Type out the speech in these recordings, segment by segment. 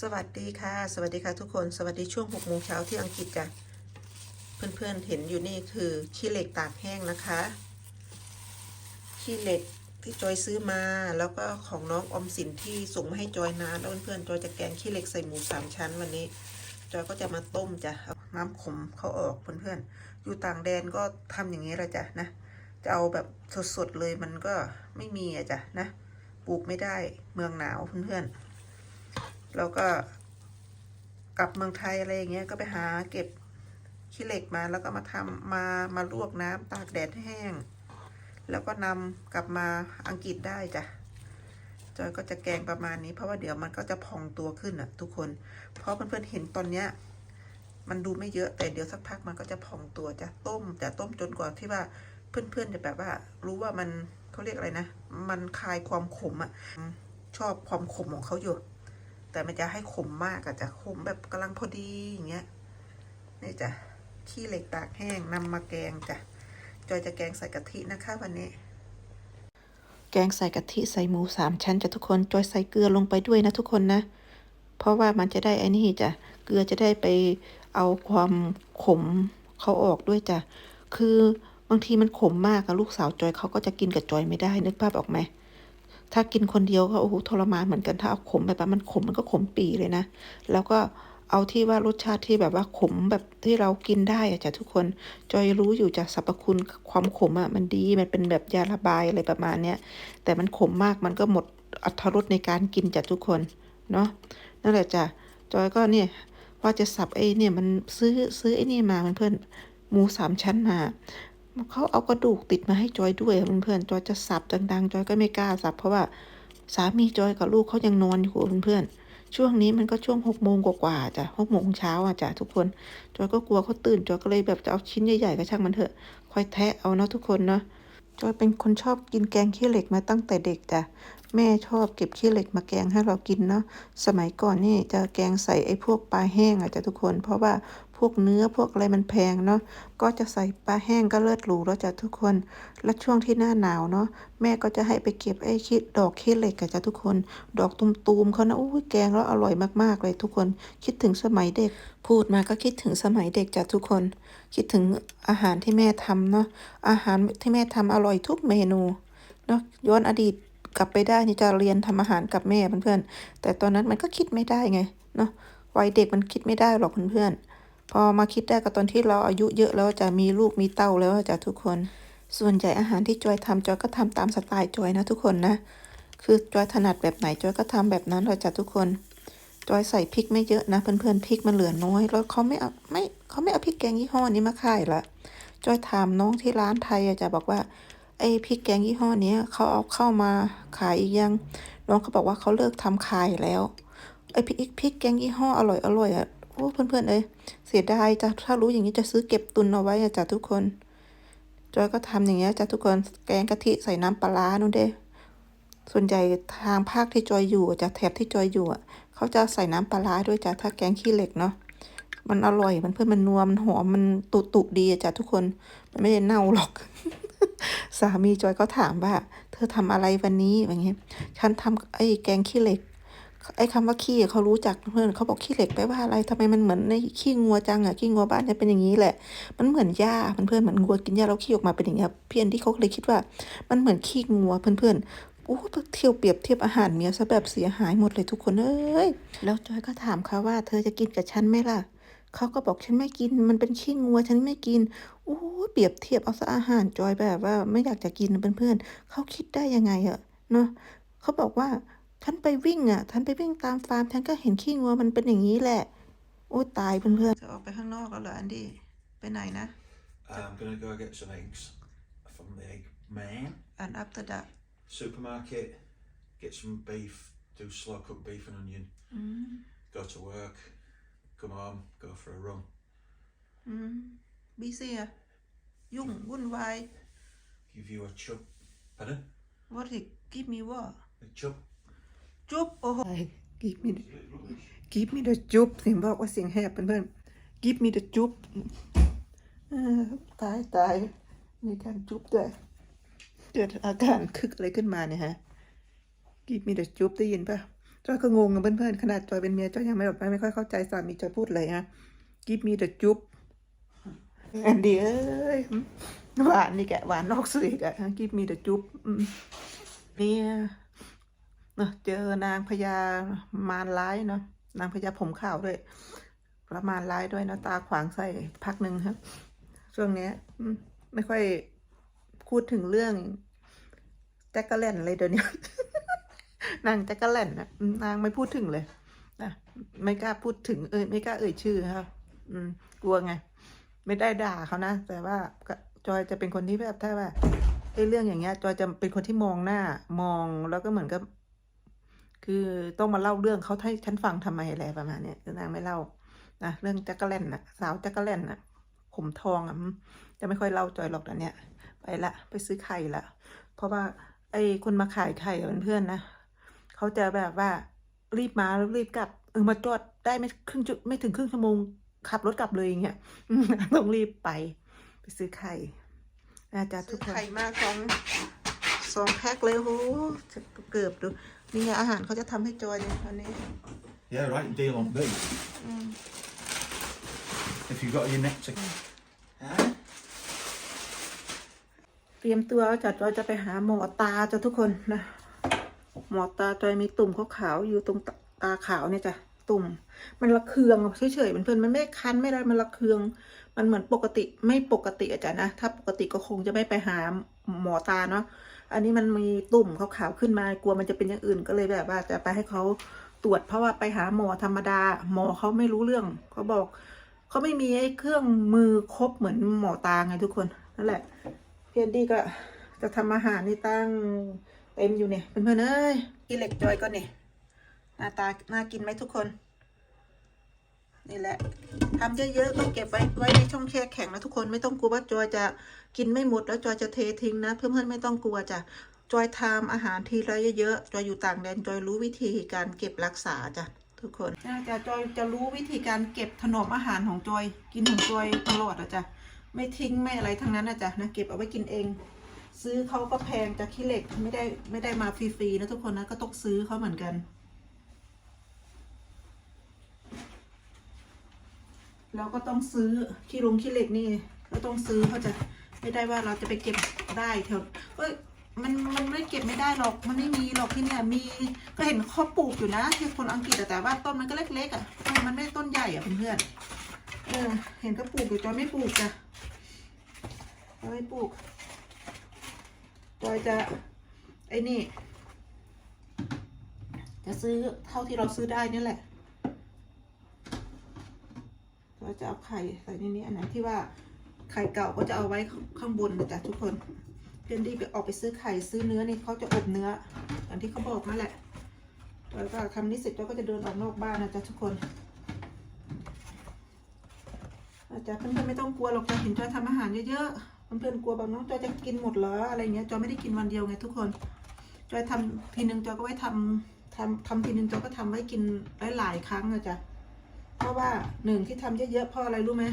สวัสดีค่ะ สวัสดีค่ะทุกคน สวัสดีช่วง6โมงเช้าที่อังกฤษจ้ะเพื่อนๆเห็นอยู่นี่คือขี้เหล็กตากแห้งนะคะขี้เหล็กที่จอยซื้อมาแล้วก็ของน้องอมสินที่ส่งมาให้จอยนานแล้วเพื่อนๆจอยจะแกงขี้เหล็กใส่หมูสามชั้นวันนี้ จอยก็จะมาต้มจ้ะเอาน้ำขมเขาออกเพื่อนๆอยู่ต่างแดนก็ทำอย่างนี้ละจ้ะนะจะเอาแบบสดๆเลยมันก็ไม่มีอะจ้ะนะปลูกไม่ได้เมืองหนาวเพื่อนๆ แล้วก็กลับเมืองไทยอะไรอย่างเงี้ยก็ไปหาเก็บขี้เหล็กมาแล้วก็มาทำมามาลวกน้ำตากแดดให้แห้ง แล้วก็นำกลับมาอังกฤษได้จ้ะจอยก็จะแกงประมาณนี้เพราะว่าเดี๋ยวมันก็จะพองตัวขึ้นอะทุกคน เพราะเพื่อนๆเห็นตอนเนี้ยมันดูไม่เยอะแต่เดี๋ยวสักพักมันก็จะพองตัวจะต้มจะต้มจนกว่าที่ว่าเพื่อนๆจะแบบว่า รู้ว่ามันเขาเรียกอะไรนะ มันคลายความขมอะชอบความขมของเขาอยู่ แต่มันจะให้ขมมากอะจะขมแบบกำลังพอดีอย่างเงี้ยนี่จ้ะขี้เหล็กตากแห้งนำมาแกงจ้ะจอยจะแกงใส่กะทินะคะวันนี้ แกงใส่กะทิใส่หมูสามชั้นจ้ะทุกคนจอยใส่เกลือลงไปด้วยนะทุกคนนะ เพราะว่ามันจะได้ไอ้นี่จ้ะเกลือจะได้ไปเอาความขมเขาออกด้วยจ้ะคือบางทีมันขมมากอะลูกสาวจอยเขาก็จะกินกับจอยไม่ได้นึกภาพออกไหม ถ้ากินคนเดียวก็โอ้โหทรมานเหมือนกันถ้าเอาขมแบบว่ามันขมมันก็ขมปีเลยนะ แล้วก็เอาที่ว่ารสชาติที่แบบว่าขมแบบที่เรากินได้อะจ้ะทุกคน จอยรู้อยู่จากสรรพคุณความขมอะมันดีมันเป็นแบบยาระบายอะไรประมาณเนี้ยแต่มันขมมากมันก็หมดอรรถรสในการกินจ้ะทุกคนเนาะนั่นแหละจ้ะจอยก็เนี่ยว่าจะสับไอ้เนี่ยมันซื้อซื้อไอ้นี่มาเพื่อนหมูสามชั้นมา เขาเอากระดูกติดมาให้จอยด้วยเพื่อนๆจอยจะสับดังๆจอยก็ไม่กล้าสับเพราะว่าสามีจอยกับลูกเขายังนอนอยู่เพื่อนๆช่วงนี้มันก็ช่วงหกโมงกว่าๆจ้ะหกโมงเช้าอะจ้ะทุกคนจอยก็กลัวเขาตื่นจอยก็เลยแบบจะเอาชิ้นใหญ่ๆก็ช่างมันเถอะค่อยแทะเอาเนาะทุกคนเนาะจอยเป็นคนชอบกินแกงขี้เหล็กมาตั้งแต่เด็กจ้ะแม่ชอบเก็บขี้เหล็กมาแกงให้เรากินเนาะสมัยก่อนนี่จะแกงใส่ไอ้พวกปลาแห้งอะจ้ะทุกคน เพราะว่า พวกเนื้อพวกอะไรมันแพงเนาะก็จะใส่ปลาแห้งก็เลิศหรูแล้วจ้ะทุกคน และช่วงที่หน้าหนาวเนาะแม่ก็จะให้ไปเก็บไอ้ขี้ดอกขี้เหล็กอะจ้ะทุกคน ดอกตุมๆเขานะอุ้ยแกงแล้วอร่อยมากๆเลยทุกคนคิดถึงสมัยเด็ก พูดมาก็คิดถึงสมัยเด็กจ้ะทุกคน คิดถึงอาหารที่แม่ทำเนาะอาหารที่แม่ทำอร่อยทุกเมนูเนาะย้อนอดีตกลับไปได้นี่จะเรียนทำอาหารกับแม่เพื่อนๆแต่ตอนนั้นมันก็คิดไม่ได้ไงเนาะวัยเด็กมันคิดไม่ได้หรอกเพื่อนๆ พอมาคิดได้ก็ตอนที่เราอายุเยอะแล้วจะมีลูกมีเต้าแล้วจ้ะทุกคน ส่วนใหญ่อาหารที่จอยทำจอยก็ทำตามสไตล์จอยนะทุกคนนะ คือจอยถนัดแบบไหนจอยก็ทำแบบนั้นเลยจ้ะทุกคนจอยใส่พริกไม่เยอะนะเพื่อนๆพริกมันเหลือน้อย แล้วเขาไม่เอาไม่เขาไม่เอาพริกแกงยี่ห้อนี้มาขายละจอยถามน้องที่ร้านไทยจะบอกว่าไอ้พริกแกงยี่ห้อนี้เขาเอาเข้ามาขายอีกยัง น้องเขาบอกว่าเขาเลิกทำขายแล้วไอ้พริกพริกแกงยี่ห้ออร่อยอร่อยอะ โอ้เพื่อนๆเอ้ยเสียดายจ้ะถ้ารู้อย่างนี้จะซื้อเก็บตุนเอาไว้จ้ะทุกคน จอยก็ทำอย่างเงี้ยจ้ะทุกคนแกงกะทิใส่น้ำปลาร้านู่นเด้ส่วนใหญ่ทางภาคที่จอยอยู่จะแถบที่จอยอยู่อะเขาจะใส่น้ำปลาด้วยจ้ะถ้าแกงขี้เหล็กเนาะมันอร่อยมันเพื่อนมันนัวมันหอมมันตุตุดีจ้ะทุกคนมันไม่ได้เน่าหรอก สามีจอยก็ถามว่า เธอทำอะไรวันนี้อย่างเงี้ยฉันทำไอ้แกงขี้เหล็ก ไอ้คำว่าขี้เขารู้จักเพื่อนเขาบอกขี้เหล็กแปลว่าอะไรทำไมมันเหมือนในขี้งัวจังอะขี้งัวบ้านเนี่ยเป็นอย่างนี้แหละ มันเหมือนหญ้าเพื่อนๆเหมือนงัวกินหญ้าแล้วขี้ออกมาเป็นอย่างเงี้ยเพี้ยนที่เขาเลยคิดว่า มันเหมือนขี้งัวเพื่อนๆโอ้เที่ยวเปรียบเทียบอาหารเมียซะแบบเสียหายหมดเลยทุกคนเอ้ย แล้วจอยก็ถามเขาว่า เธอจะกินกับฉันไหมล่ะ เขาก็บอกฉันไม่กิน มันเป็นขี้งัวฉันไม่กิน โอ้เปรียบเทียบเอาซะอาหารจอยแบบว่าไม่อยากจะกินเพื่อนๆเขาคิดได้ยังไงอะเนาะเขาบอกว่า ฉันไปวิ่งอะฉันไปวิ่งตามฟาร์มฉันก็เห็นขี้งัวมันเป็นอย่างนี้แหละโอ้ยตายเพื่อนๆจะออกไปข้างนอกแล้วเหรออันดี้ไปไหนนะ I'm gonna go get some eggs from the egg man. อัน after that Supermarket, get some beef, do slow cooked beef and onion, อืม go to work, come home, go for a run. อืมบีซี่อะยุ่งวุ่นวาย Give you a chub. Pardon? what he give me what A chub. จุ๊บโอ้โห give me the give me the จุ๊บเสียงบอกว่าเสียงแหบเพื่อนๆ give me the จุ๊บตายตายมีการจุ๊บด้วยเกิดอาการคึกอะไรขึ้นมาเนี่ยฮะ give me the จุ๊บได้ยินปะจอยก็งงกับเพื่อนๆขนาดจอยเป็นเมียจอยยังไม่แบบไม่ค่อยเข้าใจสามีจอยพูดเลยฮะ give me the จุ๊บอันเดียเอ้ยหวานนี่แกหวานนอกสื่ออีกอะ give me the จุ๊บเนี่ย เนอะเจอนางพญามารร้ายเนาะนางพญาผมขาวด้วย ประมาณร้ายด้วยนะตาขวางใส่พักหนึ่งครับช่วงเนี้ยไม่ค่อยพูดถึงเรื่องแจ็คกะแลนเลยเดี๋ยวนี้นางแจ็คกะแลนนะนางไม่พูดถึงเลยนะไม่กล้าพูดถึงเอ้ยไม่กล้าเอ่ยชื่อครับอืม กลัวไง ไม่ได้ด่าเขานะแต่ว่าจอยจะเป็นคนที่แบบถ้าว่าไอ้เรื่องอย่างเงี้ย จอยจะเป็นคนที่มองหน้ามองแล้วก็เหมือนกับ คือต้องมาเล่าเรื่องเขาให้ฉันฟังทำไมอะไรประมาณเนี้ยนางไม่เล่านะเรื่องจักรแลนน่ะสาวจักรแลนน่ะผมทองอะจะไม่ค่อยเล่าจอยหรอกนะเนี่ย ไปละ ไปซื้อไข่ละ เพราะว่า ไอ้คนมาขายไข่เพื่อนๆนะเขาจะแบบว่ารีบมาแล้วรีบกลับเออมาจอดได้ไม่ครึ่งจุไม่ถึงครึ่งชั่วโมงขับรถกลับเลยอย่างเงี้ยต้องรีบไป ไปซื้อไข่อาจารย์ทุกคนไข่มากสองสองแพ็คเลยโหจะเกือบดู นี่ไงอาหารเขาจะทำให้จอยเนี่ยอันนี้ Yeah, right, deal on B. อืม If you've got your neck to. Huh? เตรียมตัวจัดจอยจะไปหาหมอตาจ้ะทุกคนนะ หมอตาจอยมีตุ่มขาวๆอยู่ตรงตาตาขาวเนี่ยจ้ะตุ่ม มันระเคืองเฉยๆเพื่อนๆมันไม่คันไม่ได้มันระเคือง มันเหมือนปกติไม่ปกติอะจ้ะนะถ้าปกติก็คงจะไม่ไปหาหมอตาเนาะ อันนี้มันมีตุ่มขาวๆขึ้นมากลัวมันจะเป็นอย่างอื่นก็เลยแบบว่าจะไปให้เขาตรวจเพราะว่าไปหาหมอธรรมดา หมอเขาไม่รู้เรื่องเขาบอกเขาไม่มีไอ้เครื่องมือครบเหมือนหมอตาไงทุกคนนั่นแหละเพียนดี้ก็จะทำอาหารนี่ตั้งเต็มอยู่เนี่ยเพื่อนๆเอ้ยกินเหล็กจอยก็เนี่ยหน้าตาน่ากินไหมทุกคน นี่แหละ ทำเยอะๆต้องเก็บไว้ไว้ในช่องแช่แข็งนะทุกคนไม่ต้องกลัวว่าจอยจะกินไม่หมดแล้วจอยจะเททิ้งนะ เพื่อนๆไม่ต้องกลัวจ้ะจอยทำอาหารทีละเยอะๆจอยอยู่ต่างแดนจอยรู้วิธีการเก็บรักษาจ้ะทุกคนน่าจะจอยจะรู้วิธีการเก็บถนอมอาหารของจอยกินของจอยตลอดอะจ้ะไม่ทิ้งไม่อะไรทั้งนั้นนะจ๊ะนะเก็บเอาไว้กินเอง ซื้อเขาก็แพงจากขี้เหล็กไม่ได้ไม่ได้มาฟรีๆนะทุกคนนะก็ต้องซื้อเขาเหมือนกัน เราก็ต้องซื้อขี้ลงขี้เหล็กนี่เราต้องซื้อเขาจะไม่ได้ว่าเราจะไปเก็บได้แถวเอ้ยมันมันไม่เก็บไม่ได้หรอกมันไม่มีหรอกที่เนี่ยมีก็เห็นเขาปลูกอยู่นะที่คนอังกฤษแต่ว่าต้นมันก็เล็กๆอะมันไม่ต้นใหญ่อะเพื่อนเออเห็นก็ปลูกอยู่จอยไม่ปลูกจ้ะจอยไม่ปลูกจอยจะไอ้นี่ จะซื้อเท่าที่เราซื้อได้นี่แหละ ก็ จะเอาไข่ใส่ในนี้อันไหนที่ว่าไข่เก่าก็จะเอาไว้ข้างบนนะจ๊ะทุกคนเพื่อนที่ไปออกไปซื้อไข่ซื้อเนื้อนี่เขาจะอบเนื้ออย่างที่เขาบอกนั่นแหละแล้วก็ทำนี้เสร็จเราก็จะเดินออกนอกบ้านนะจ๊ะทุกคนอาจารย์เพื่อนๆไม่ต้องกลัวหรอกจะเห็นจอยทำอาหารเยอะๆเพื่อนๆกลัวแบบน้องจอยจะกินหมดเหรออะไรเงี้ยจอยไม่ได้กินวันเดียวไงทุกคนจอยทำทีนึงจอยก็ไว้ทำทำทำทีนึงจอยก็ทำไว้กินหลายๆครั้งนะจ๊ะ เพราะว่าหนึ่งที่ทำเยอะๆเพราะอะไรรู้ไหม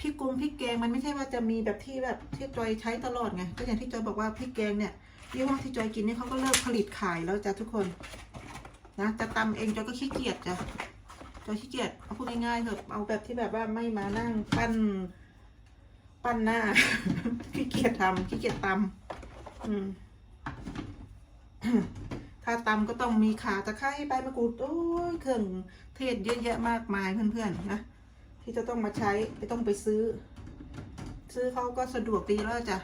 พริกกรุงพริกแกงมันไม่ใช่ว่าจะมีแบบที่แบบที่จอยใช้ตลอดไงก็อย่างที่จอยบอกว่าพริกแกงเนี่ยยี่ห้อที่จอยกินเนี่ยเขาก็เลิกผลิตขายแล้วจ้ะทุกคนนะจะตำเองจอยก็ขี้เกียจจ้ะจอยขี้เกียจเอาพูดง่ายๆเถอะเอาแบบที่แบบว่าไม่มานั่งปั้นปั้นหน้าขี้เกียจทำขี้เกียจตำอืม ถ้าตำก็ต้องมีขาตะไคร้ใบมะกรูดโอ้ยเครื่องเทศเยอะแยะมากมายเพื่อนๆนะ ที่จะต้องมาใช้ไม่ต้องไปซื้อ ซื้อเขาก็สะดวกดีแล้วจ้ะ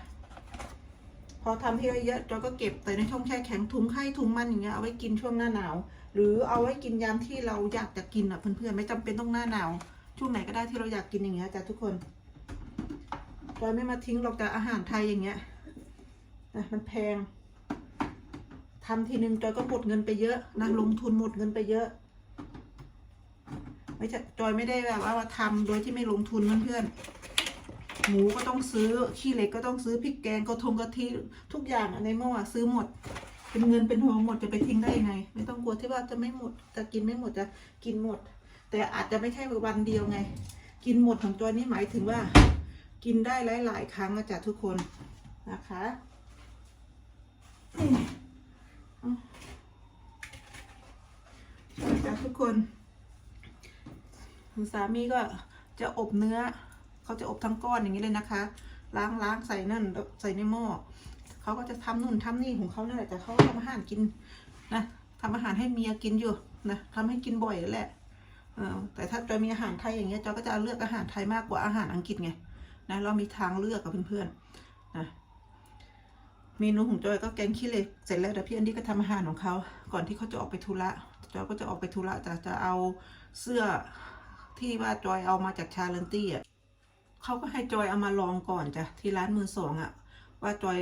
พอทำที่เยอะๆเราก็เก็บใส่ในช่องแช่แข็งถุงไข่ถุงมันอย่างเงี้ยเอาไว้กินช่วงหน้าหนาว หรือเอาไว้กินยามที่เราอยากจะกินอะเพื่อนๆไม่จำเป็นต้องหน้าหนาวช่วงไหนก็ได้ที่เราอยากกินอย่างเงี้ยจ้ะทุกคนจอยไม่มาทิ้งหรอกแต่อาหารไทยอย่างเงี้ยนะมันแพง ทำทีนึงจอยก็หมดเงินไปเยอะนะลงทุนหมดเงินไปเยอะ ไม่ใช่จอยไม่ได้แบบว่าวาทำโดยที่ไม่ลงทุนเพื่อนๆหมูก็ต้องซื้อขี้เหล็กก็ต้องซื้อพริกแกงกระทงกะทิทุกอย่างอในหม้อซื้อหมด เป็นเงินเป็นทองหมดจะไปทิ้งได้ยังไง ไม่ต้องกลัวที่ว่าจะไม่หมดจะกินไม่หมดจะกินหมด แต่อาจจะไม่ใช่วันเดียวไง กินหมดของจอยนี่หมายถึงว่า กินได้หลาย ๆ ครั้งนะจ๊ะทุกคนนะคะนี่ จ้ะทุกคนคุณสามีก็จะอบเนื้อ เขาจะอบทั้งก้อนอย่างนี้เลยนะคะ ล้างล้างใส่นั่นใส่ในหม้อเขาก็จะทำนู่นทำนี่ของเขาเนั่นแหละแต่เขาทำอาหารกินนะทำอาหารให้เมียกินอยู่นะทำให้กินบ่อยแหละเออแต่ถ้าจอยมีอาหารไทยอย่างเงี้ยจอก็จะเลือกอาหารไทยมากกว่าอาหารอังกฤษไงนะเรามีทางเลือกกับเพื่อนๆนะเมนูของจอยก็แกงขี้เหล็กเสร็จแล้วเดี๋ยวพี่อันดี้ก็ทำอาหารของเขาก่อนที่เขาจะออกไปธุระ จอยก็จะออกไปธุระจะจะเอาเสื้อที่ว่าจอยเอามาจากชาเลนตี้อะเขาก็ให้จอยเอามาลองก่อนจ้ะที่ร้านมือสองอะ ว่าจอย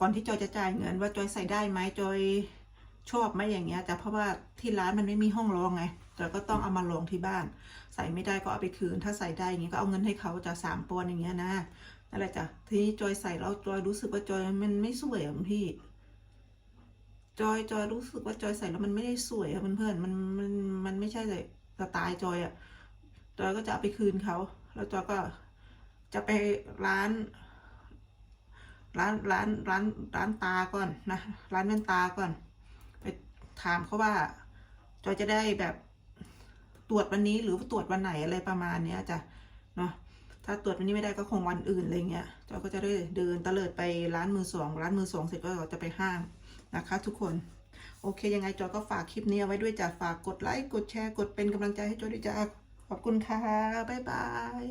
ก่อนที่จอยจะจ่ายเงิน ว่าจอยใส่ได้ไหมจอยชอบไหมอย่างเงี้ยแต่เพราะว่าที่ร้านมันไม่มีห้องรองไงจอยก็ต้องเอามาลองที่บ้าน ใส่ไม่ได้ก็เอาไปคืน ถ้าใส่ได้อย่างเงี้ยก็เอาเงินให้เขาจะสามปอนด์อย่างเงี้ยนะนั่นแหละจ้ะทีนี้จอยใส่แล้วจอยรู้สึกว่าจอยมันไม่สวยอะพี่ จอยจอยรู้สึกว่าจอยใส่แล้วมันไม่ได้สวยอะเพื่อนๆมันมันมันไม่ใช่เลยสไตล์จอยอะจอยก็จะเอาไปคืนเขาแล้วจอยก็จะไปร้าน ร้านร้านร้านร้านตาก่อนนะร้านแว่นตาก่อน ไปถามเขาว่า จอยจะได้แบบตรวจวันนี้หรือตรวจวันไหนอะไรประมาณเนี้ยจ้ะเนาะถ้าตรวจวันนี้ไม่ได้ก็คงวันอื่นอะไรเงี้ยจอยก็จะได้เดินตะเลิดไปร้านมือสองร้านมือสองเสร็จก็จะไปห้าง นะคะทุกคนโอเค ยังไงจอยก็ฝากคลิปนี้เอาไว้ด้วยจ้ะฝากกดไลค์ กดแชร์ กดเป็นกำลังใจให้จอยด้วยจ้ะขอบคุณค่ะ บ๊ายบาย